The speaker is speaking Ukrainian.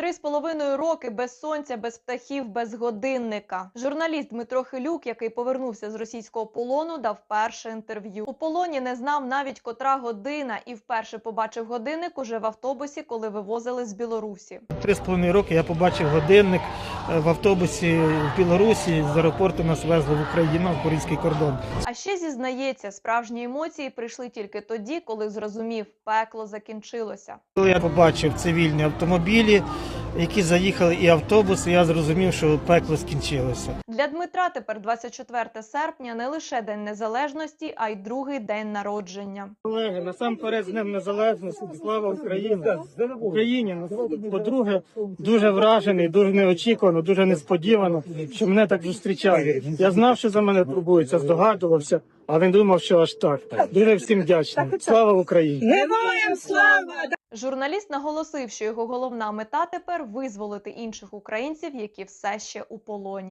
Три з половиною роки без сонця, без птахів, без годинника. Журналіст Дмитро Хилюк, який повернувся з російського полону, дав перше інтерв'ю. У полоні не знав навіть котра година і вперше побачив годинник уже в автобусі, коли вивозили з Білорусі. Три з половиною роки я побачив годинник е, в автобусі в Білорусі. З аеропорту нас везли в Україну, в Курильський кордон. А ще зізнається, справжні емоції прийшли тільки тоді, коли зрозумів, пекло закінчилося. Коли я побачив цивільні автомобілі, які заїхали, і автобуси, я зрозумів, що пекло скінчилося. Для Дмитра тепер 24 серпня не лише день незалежності, а й другий день народження. Колеги, насамперед з Днем Незалежності, слава Україні! Україні, по-друге, дуже вражений, дуже неочікувано, дуже несподівано, що мене так зустрічають. Я знав, що за мене турбуються, здогадувався, але не думав, що аж так. Дуже всім вдячний. Слава Україні! Героям слава! Журналіст наголосив, що його головна мета тепер визволити інших українців, які все ще у полоні.